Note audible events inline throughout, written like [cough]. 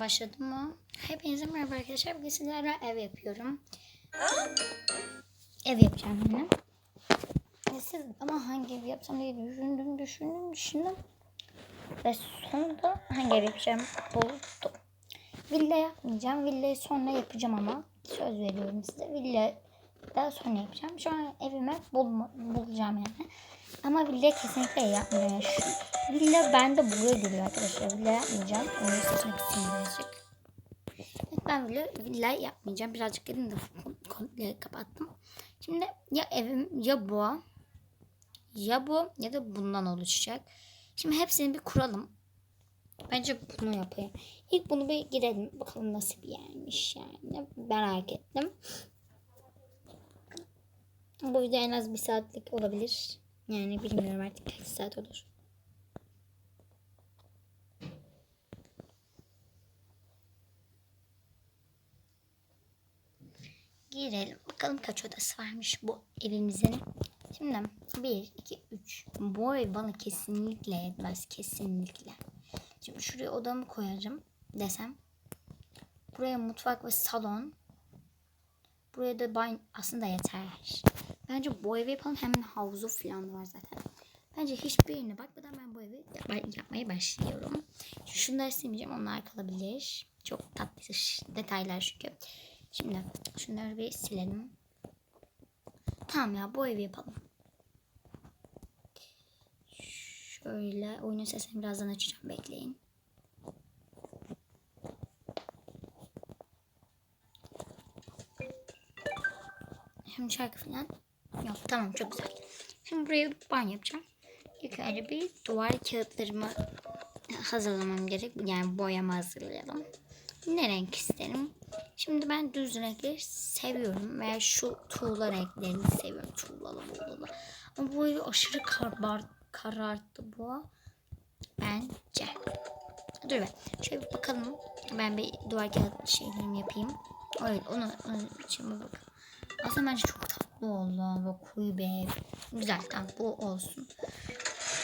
Başladım mı? Hepinize merhaba arkadaşlar. Bugün sizlerle ev yapıyorum. Ev yapacağım yine. E siz ama hangi ev yapsam diye düşündüm, düşündüm, düşündüm. Ve sonunda hangi ev yapacağım buldum. Villa yapmayacağım. Villayı sonra yapacağım ama. Söz veriyorum size. Villa daha sonra yapacağım. Şu an evime bulma, bulacağım yani. Ama villa kesinlikle şu villa bende buraya geliyor arkadaşlar. Villa yapmayacağım. Onu seçmek istiyorum birazcık. Ben villa, villa yapmayacağım. Birazcık dedim de komple kapattım. Şimdi ya evim ya bu ya bu ya da bundan oluşacak. Şimdi hepsini bir kuralım. Bence bunu yapayım. İlk bunu bir girelim. Bakalım nasıl bir yermiş yani. Merak ettim. Bu video en az bir saatlik olabilir. Yani bilmiyorum artık kaç saat olur. Girelim. Bakalım kaç odası varmış bu evimizin. Şimdi 1, 2, 3. Bu ev bana kesinlikle yetmez. Kesinlikle. Şimdi şuraya odamı koyarım desem. Buraya mutfak ve salon. Buraya da banyo aslında yeter. Bence bu evi yapalım. Hemen havuzu falan var zaten. Bence hiçbirine bakmadan ben bu evi yap- yapmaya başlıyorum. Şunları silmeyeceğim. Onlar kalabilir. Çok tatlı detaylar çünkü. Şimdi şunları bir silelim. Tamam ya bu evi yapalım. Şöyle oyunun sesini birazdan açacağım. Bekleyin. Şimdi şarkı falan yok. Tamam çok güzel. Şimdi buraya banyo yapacağım. İlk bir duvar kağıtlarımı hazırlamam gerek. Yani boyama hazırlayalım. Ne renk isterim? Şimdi ben düz renkleri seviyorum. Veya şu tuğla renklerini seviyorum. Tuğlalı buğlalı. Ama bu evi aşırı karbar, kararttı bu. Bence. Dur be. Şöyle bir bakalım. Ben bir duvar kağıt şeylerimi yapayım. Evet onu, onun için bir bakalım. Aslında bence çok tatlı Böyle koyu bir ev. Güzel tamam bu olsun.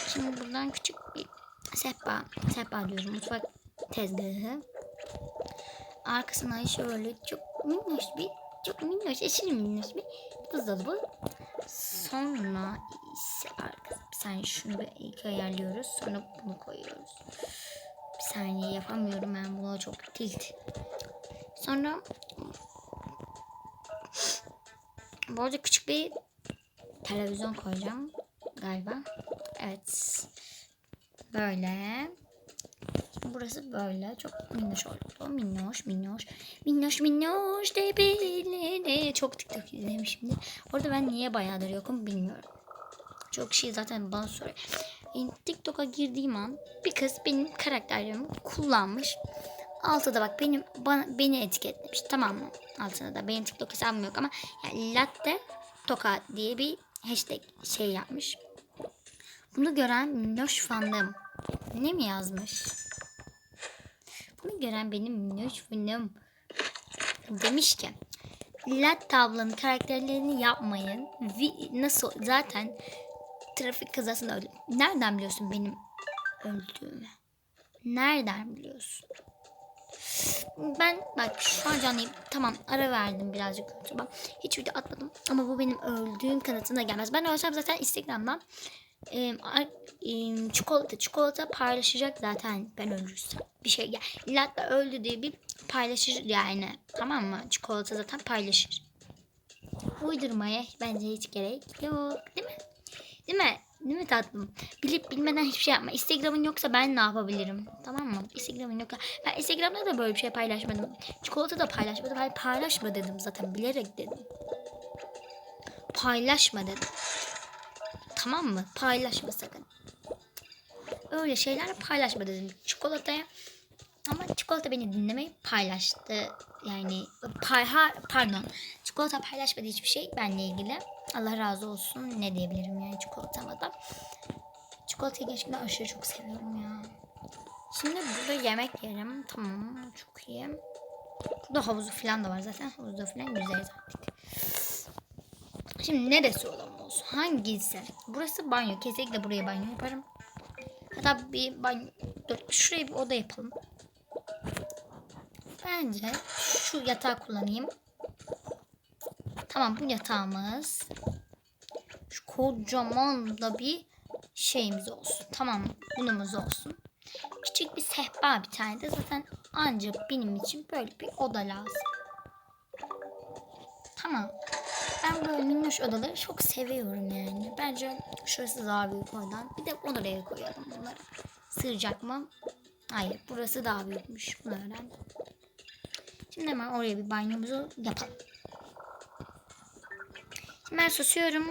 Şimdi buradan küçük bir sehpa, sehpa diyorum mutfak tezgahı. Arkasına şöyle çok minnoş bir, çok minnoş, eşil minnoş bir buzdolabı. Sonra ise arkası, bir saniye şunu bir ilk ayarlıyoruz. Sonra bunu koyuyoruz. Bir saniye yapamıyorum ben bunu çok tilt. Sonra bu arada küçük bir televizyon koyacağım galiba. Evet. Böyle. Burası böyle. Çok minnoş oldu. Minnoş, minnoş. Minnoş, minnoş de belli. Çok TikTok izlemişimdir. Orada ben niye bayağıdır yokum bilmiyorum. Çok şey zaten bana soruyor. TikTok'a girdiğim an bir kız benim karakterlerimi kullanmış. Altıda bak benim bana, beni etiketlemiş tamam mı? Altına da benim TikTok hesabım yok ama yani latte toka diye bir hashtag şey yapmış. Bunu gören minnoş fanım. Ne mi yazmış? Bunu gören benim minnoş fanım. Demiş ki Latte ablanın karakterlerini yapmayın. Vi- nasıl zaten trafik kazasında öldüm. Nereden biliyorsun benim öldüğümü? Nereden biliyorsun? Ben bak şu an canlıyım. Tamam ara verdim birazcık YouTube'a. Hiç video atmadım. Ama bu benim öldüğüm kanıtına gelmez. Ben ölsem zaten Instagram'dan e, e, çikolata çikolata paylaşacak zaten ben ölürsem. Bir şey ya. Latte öldü diye bir paylaşır yani. Tamam mı? Çikolata zaten paylaşır. Uydurmaya bence hiç gerek yok. Değil mi? Değil mi? Değil mi tatlım? Bilip bilmeden hiçbir şey yapma. Instagram'ın yoksa ben ne yapabilirim? Tamam mı? Instagram'ın yoksa. Ben Instagram'da da böyle bir şey paylaşmadım. Çikolata da paylaşmadım. Ben paylaşma dedim zaten. Bilerek dedim. Paylaşma dedim. Tamam mı? Paylaşma sakın. Öyle şeyler paylaşma dedim. Çikolataya ama çikolata beni dinlemeyi paylaştı. Yani pay, ha, pardon. Çikolata paylaşmadı hiçbir şey benle ilgili. Allah razı olsun. Ne diyebilirim yani çikolatama da. Çikolatayı gerçekten aşırı çok seviyorum ya. Şimdi burada yemek yerim. Tamam çok iyi. Burada havuzu falan da var zaten. Havuzda falan güzel artık. Şimdi neresi olan olsun? Hangisi? Burası banyo. Kesinlikle buraya banyo yaparım. Hatta bir banyo. Dur şuraya bir oda yapalım. Bence şu yatağı kullanayım. Tamam bu yatağımız. Şu kocaman da bir şeyimiz olsun. Tamam bunumuz olsun. Küçük bir sehpa bir tane de zaten ancak benim için böyle bir oda lazım. Tamam. Ben böyle minnoş odaları çok seviyorum yani. Bence şurası daha büyük oradan. Bir de oraya koyalım bunları. Sığacak mı? Hayır. Burası daha büyükmüş. Bunu öğrendim. Şimdi hemen oraya bir banyomuzu yapalım. Şimdi ben susuyorum.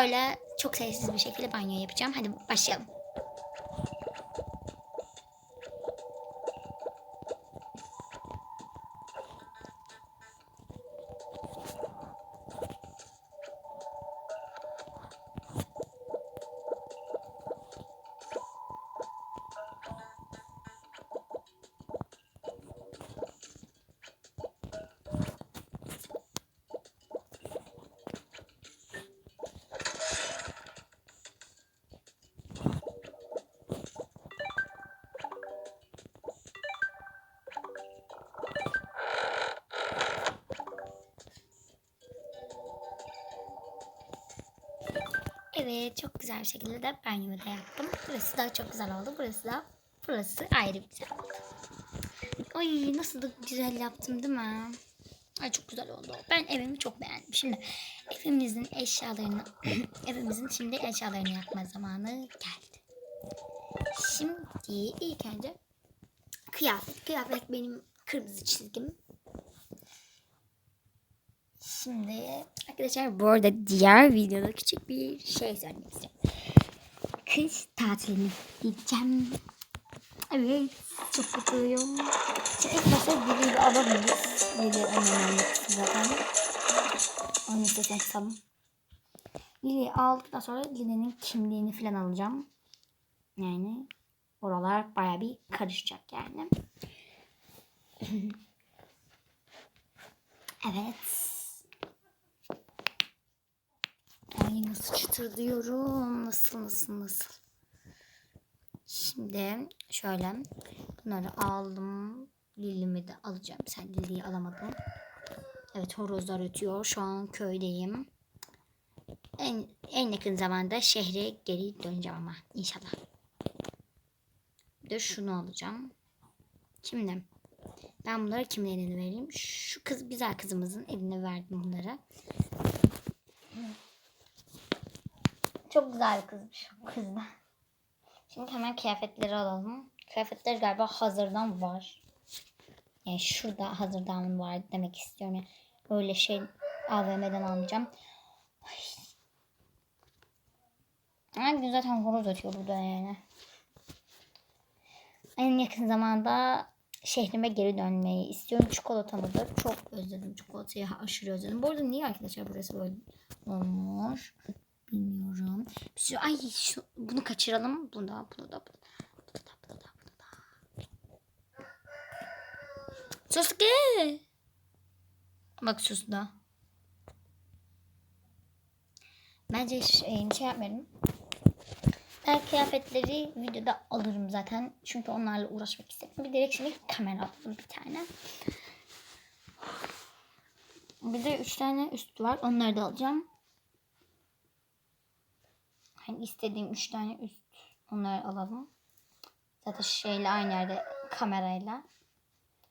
Öyle çok sessiz bir şekilde banyo yapacağım. Hadi başlayalım. Evet çok güzel bir şekilde de banyomu da yaptım. Burası da çok güzel oldu. Burası da burası ayrı güzel oldu. Ay nasıl da güzel yaptım değil mi? Ay çok güzel oldu. Ben evimi çok beğendim. Şimdi evimizin eşyalarını [clears throat] evimizin şimdi eşyalarını yapma zamanı geldi. Şimdi ilk önce kıyafet. Kıyafet benim kırmızı çizgim. Şimdi arkadaşlar bu arada diğer videoda küçük bir şey söylemek istiyorum. Kış tatiline gideceğim. Evet çok mutluyum. Şimdi ilk başta Lili'yi alamayız. En önemli zaten. Onu istesem kısalım. Lili'yi aldıktan sonra Lili'nin kimliğini falan alacağım. Yani oralar baya bir karışacak yani. [laughs] evet. Ay nasıl çıtırlıyorum. Nasıl nasıl nasıl. Şimdi şöyle bunları aldım. Lilimi de alacağım. Sen Lili'yi alamadın. Evet horozlar ötüyor. Şu an köydeyim. En, en yakın zamanda şehre geri döneceğim ama inşallah. Bir de şunu alacağım. Şimdi ben bunları kimin eline vereyim? Şu kız güzel kızımızın eline verdim bunları. Çok güzel kızmış o kız da. Şimdi hemen kıyafetleri alalım. Kıyafetler galiba hazırdan var. Yani şurada hazırdan var demek istiyorum. Yani öyle şey AVM'den almayacağım. Ay. Ay zaten horoz atıyor burada yani. En yakın zamanda şehrime geri dönmeyi istiyorum. Çikolatamı da çok özledim. Çikolatayı aşırı özledim. Bu arada niye arkadaşlar burası böyle olmuş? Bilmiyorum. Bir sürü, ay şu, bunu kaçıralım. Bunu da, bunu da, bunu da, bunu da, bunu da. Sasuke. Bak sus da. Bence şey, şey yapmayalım. Ben kıyafetleri videoda alırım zaten. Çünkü onlarla uğraşmak istedim. Bir direkt şimdi kamera aldım bir tane. Bir de üç tane üst var. Onları da alacağım. Hani istediğim üç tane üst. Onları alalım. Zaten şeyle aynı yerde kamerayla.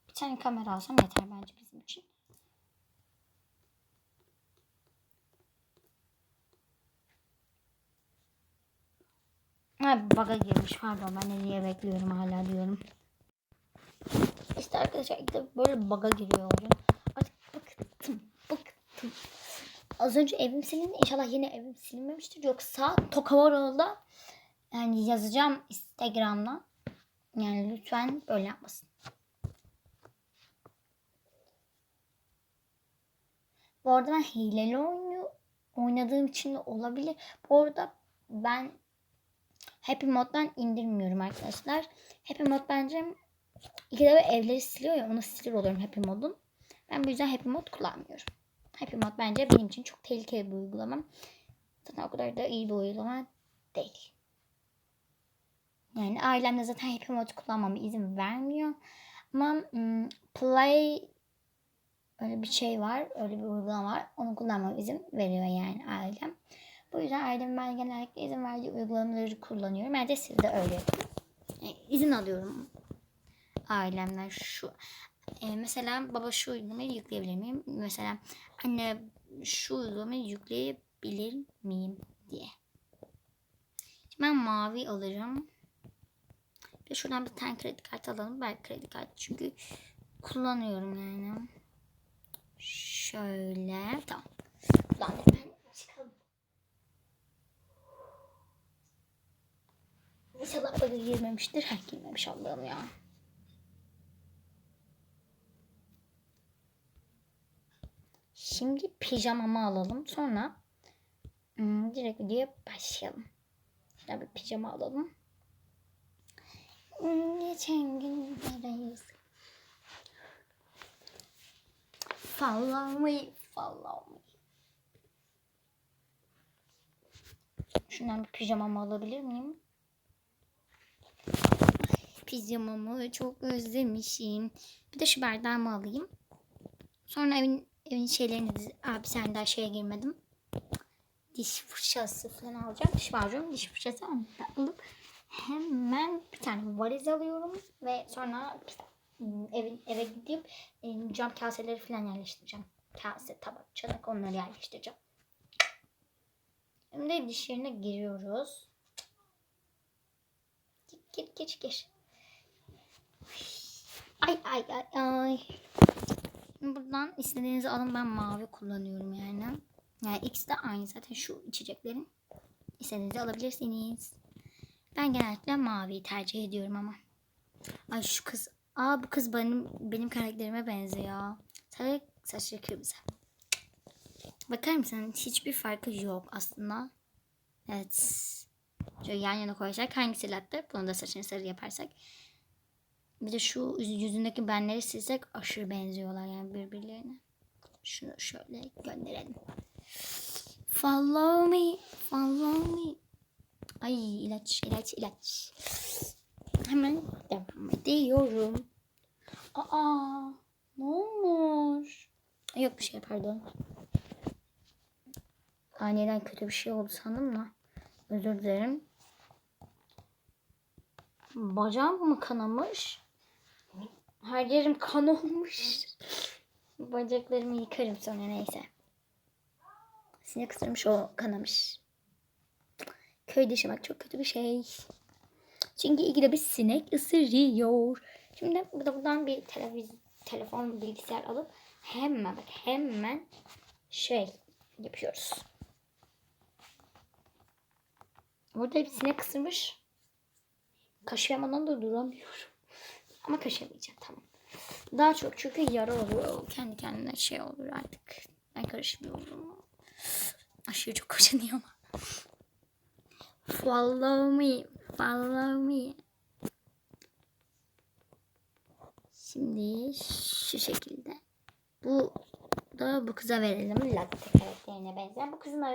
Bir tane kamera alsam yeter bence bizim için. Ha baga girmiş pardon ben niye bekliyorum hala diyorum. İşte arkadaşlar işte böyle baga giriyor oyun. Artık bıktım bıktım. Az önce evim silindi. İnşallah yine evim silinmemiştir. Yoksa Tokavarol'da yani yazacağım Instagram'dan. Yani lütfen böyle yapmasın. Bu arada ben hileli oynuyor, oynadığım için de olabilir. Bu arada ben Happy Mod'dan indirmiyorum arkadaşlar. Happy Mod bence iki de evleri siliyor ya onu sinir oluyorum Happy Mod'un. Ben bu yüzden Happy Mod kullanmıyorum. Happy bence benim için çok tehlikeli bir uygulama. Zaten o kadar da iyi bir uygulama değil. Yani ailem de zaten Happy Mod kullanmama izin vermiyor. Ama Play öyle bir şey var. Öyle bir uygulama var. Onu kullanmam izin veriyor yani ailem. Bu yüzden ailem ben genellikle izin verdiği uygulamaları kullanıyorum. Bence siz de öyle yapın. E, izin alıyorum ailemden şu e, mesela baba şu uygulamayı yükleyebilir miyim? Mesela anne şu uygulamayı yükleyebilir miyim diye. Şimdi ben mavi alırım. Ve şuradan bir tane kredi kartı alalım. Belki kredi kartı çünkü kullanıyorum yani. Şöyle. Tamam. Buradan hemen çıkalım. İnşallah böyle girmemiştir. Ha girmemiş Allah'ım ya. Şimdi pijamamı alalım. Sonra hmm, direkt videoya başlayalım. Şöyle bir pijama alalım. Hmm, Geçen gün nereyiz? Follow me, follow me. Şundan bir pijamamı alabilir miyim? Pijamamı çok özlemişim. Bir de şu bardağımı alayım. Sonra evin evin şeylerini abi sen daha şeye girmedim. Diş fırçası falan alacağım. Diş macunu, diş fırçası alıp hemen bir tane valiz alıyorum ve sonra evin eve gidip ım, cam kaseleri falan yerleştireceğim. Kase, tabak, çanak onları yerleştireceğim. Şimdi diş yerine giriyoruz. Gir gir gir gir. Ay ay ay ay. Buradan istediğinizi alın. Ben mavi kullanıyorum yani. Yani ikisi de aynı zaten şu içeceklerin. İstediğinizi alabilirsiniz. Ben genellikle maviyi tercih ediyorum ama. Ay şu kız. Aa bu kız benim benim karakterime benziyor. Sadece saçları kırmızı. Bakar mısın? Hiçbir farkı yok aslında. Evet. Şöyle yan yana koyarsak hangisi latte? Bunu da saçını sarı yaparsak. Bir de şu yüz- yüzündeki benleri silsek aşırı benziyorlar yani birbirlerine. Şunu şöyle gönderelim. Follow me, follow me. Ay ilaç, ilaç, ilaç. Hemen devam ediyorum. Aa, ne olmuş? Yok bir şey pardon. Aniden kötü bir şey oldu sandım da. Özür dilerim. Bacağım mı kanamış? Her yerim kan olmuş. Bacaklarımı yıkarım sonra neyse. Sinek ısırmış o kanamış. Köyde yaşamak çok kötü bir şey. Çünkü ikide bir sinek ısırıyor. Şimdi bu da buradan bir televiz telefon bilgisayar alıp hemen bak hemen şey yapıyoruz. Burada bir sinek ısırmış. Kaşıyamadan da duramıyorum. Ama kaşıyamayacağım tamam. Daha çok çünkü yara oluyor. Kendi kendine şey olur artık. Ben karışmıyorum. Aşırı çok kaşınıyor ama. Follow me. Follow me. Şimdi şu şekilde. Bu da bu kıza verelim. Latte karakterine benzeyen. Bu kızın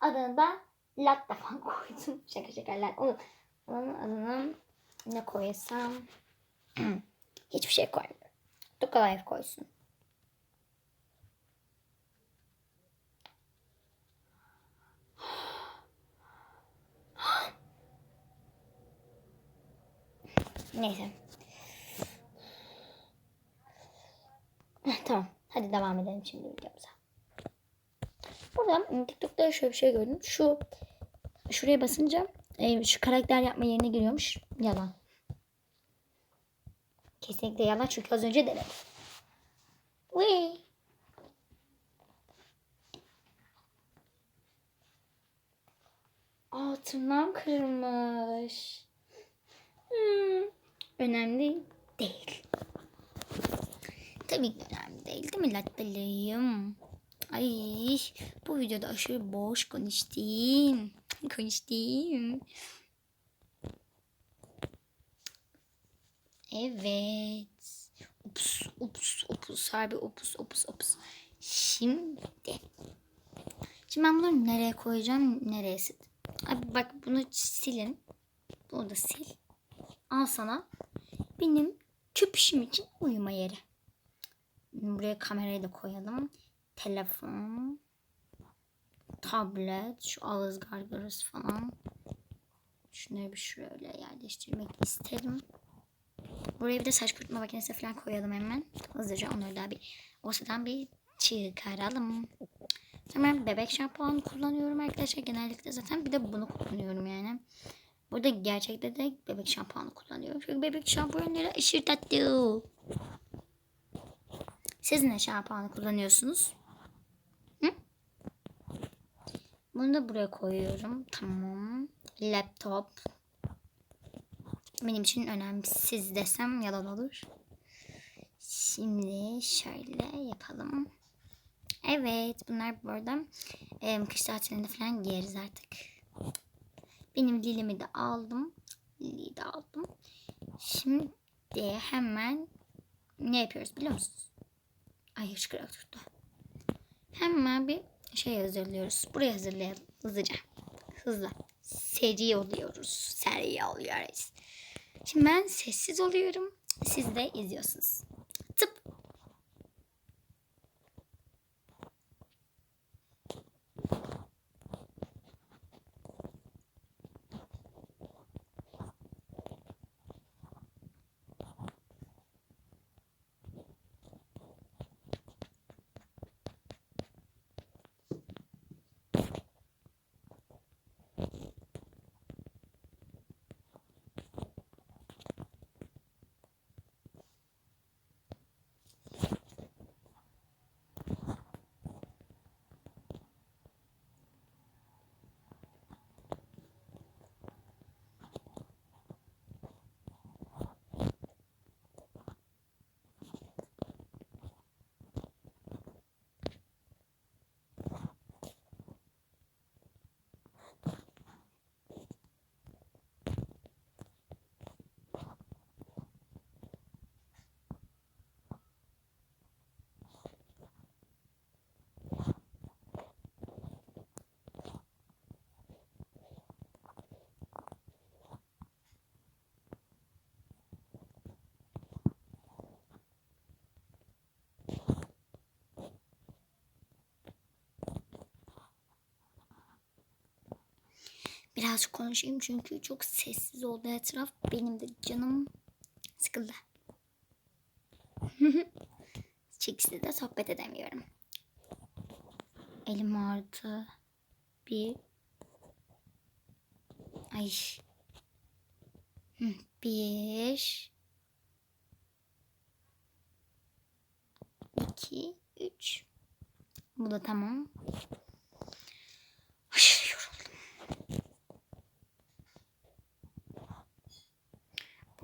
adını da Latte falan koydum. [laughs] Şaka şaka. Onun adını ne koysam? Hiçbir şey koymuyorum. Tukalayev koysun. Neyse. Tamam. Hadi devam edelim şimdi videomuza. Buradan TikTok'ta şöyle bir şey gördüm. Şu şuraya basınca e, şu karakter yapma yerine giriyormuş. Yalan. Kesinlikle yalan çünkü az önce denedim. Uy. Aa tırnağım kırılmış. Hmm, önemli değil. Tabii ki önemli değil değil mi lattalıyım? Ay bu videoda aşırı boş konuştum. Konuştum. Evet. Ups, ups, ups. Harbi ups, ups, ups. Şimdi. Şimdi ben bunları nereye koyacağım? Nereye sil? Abi bak bunu silin. Bunu da sil. Al sana. Benim Köpüşüm için uyuma yeri. Buraya kamerayı da koyalım. Telefon. Tablet. Şu ağız gargarası falan. Şunları bir şöyle yerleştirmek isterim. Buraya bir de saç kurutma makinesi falan koyalım hemen. Hızlıca onları da bir ortadan bir çıkaralım. Hemen bebek şampuanı kullanıyorum arkadaşlar. Genellikle zaten bir de bunu kullanıyorum yani. Burada gerçekte de bebek şampuanı kullanıyorum. Çünkü bebek şampuanları aşırı tatlı. Siz ne şampuanı kullanıyorsunuz? Hı? Bunu da buraya koyuyorum. Tamam. Laptop. Benim için önemsiz desem yalan olur. Şimdi şöyle yapalım. Evet bunlar bu arada e, kış tatilinde falan giyeriz artık. Benim dilimi de aldım. Lili'yi de aldım. Şimdi hemen ne yapıyoruz biliyor musunuz? Ay hıçkırık tuttu. Hemen bir şey hazırlıyoruz. Buraya hazırlayalım hızlıca. Hızlı. Seri oluyoruz. Seri oluyoruz. Şimdi ben sessiz oluyorum. Siz de izliyorsunuz. Birazcık konuşayım çünkü çok sessiz oldu etraf. Benim de canım sıkıldı. [laughs] Çikis'le de sohbet edemiyorum. Elim ağrıdı. Bir. Ay. Bir. İki. Üç. Bu da tamam.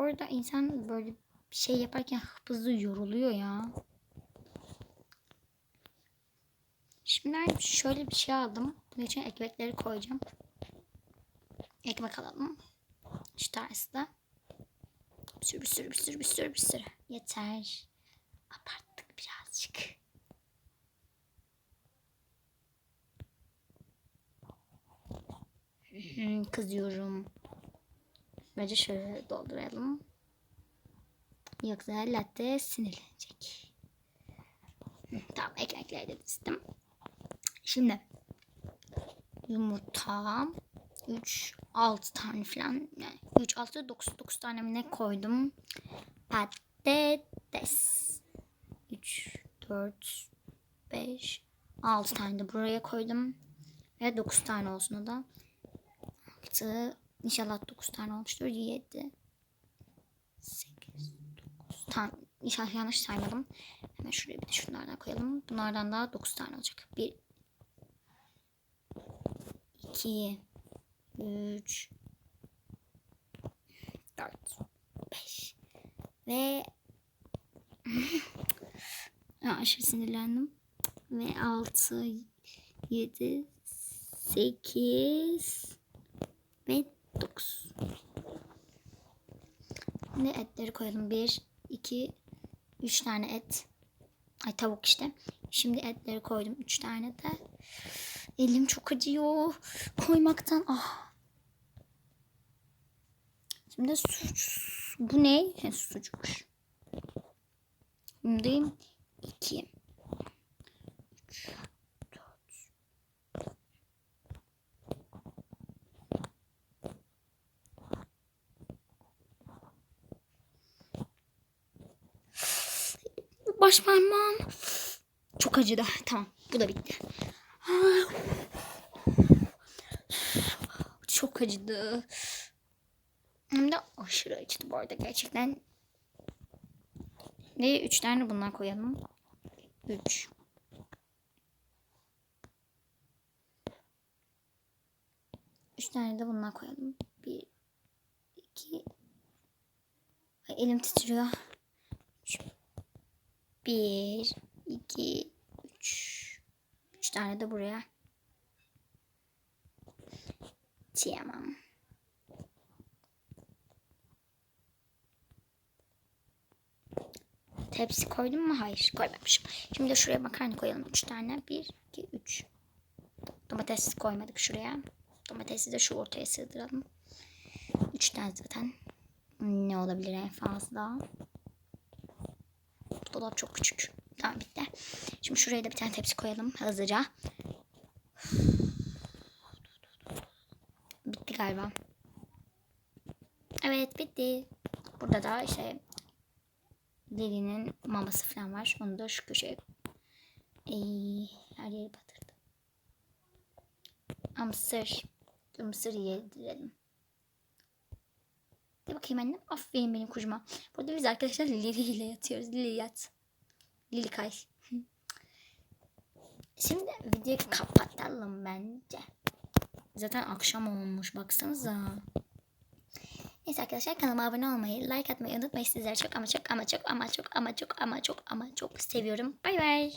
Bu arada insan böyle bir şey yaparken hızlı yoruluyor ya. Şimdi şöyle bir şey aldım. Bunun için ekmekleri koyacağım. Ekmek alalım. Şu de. Bir sürü bir sürü bir sürü bir sürü bir sürü. Yeter. Abarttık birazcık. Kızıyorum. Bence şöyle dolduralım. Yoksa latte sinirlenecek. Tamam ekmekleri de dizdim. Şimdi yumurta 3 6 tane falan yani 3 6 9 9 tane mi ne koydum? Patates 3 4 5 6 tane de buraya koydum. Ve 9 tane olsun o da. 6 İnşallah 9 tane olmuştur. 7 8 9 Tamam. İnşallah yanlış saymadım. Hemen şuraya bir de şunlardan koyalım. Bunlardan daha 9 tane olacak. 1 2 3 4 5 ve [laughs] ya aşırı sinirlendim. Ve 6 7 8 ve 9. Ne etleri koyalım? 1, 2, 3 tane et. Ay tavuk işte. Şimdi etleri koydum. 3 tane de. Elim çok acıyor. Koymaktan. Ah. Şimdi suç. Bu ne? He, sucukmuş. Bundayım. 2. 3. Baş parmağım. Çok acıdı. Tamam. Bu da bitti. Çok acıdı. Hem de aşırı acıdı bu arada gerçekten. Ve üç tane bundan koyalım. Üç. Üç tane de bundan koyalım. Bir, iki. Ay, elim titriyor. Bir, iki, üç. Üç tane de buraya. Tamam. Tepsi koydum mu? Hayır koymamışım. Şimdi de şuraya makarna koyalım. Üç tane. Bir, iki, üç. Domates koymadık şuraya. Domatesi de şu ortaya sığdıralım. Üç tane zaten. Ne olabilir en fazla? Dolap çok küçük. Tamam bitti. Şimdi şuraya da bir tane tepsi koyalım hızlıca. Bitti galiba. Evet bitti. Burada da işte Lili'nin maması falan var. Onu da şu köşeye Ey, her yeri batırdı. Aa, mısır. Dur mısır yedirelim. De bakayım annem. Aferin benim kucuma. Burada biz arkadaşlar Lili ile yatıyoruz. Lili yat. Lili kay. Şimdi videoyu kapatalım bence. Zaten akşam olmuş baksanıza. Neyse arkadaşlar kanalıma abone olmayı, like atmayı unutmayın. Sizleri çok ama çok ama çok ama çok ama çok ama çok ama çok seviyorum. Bay bay.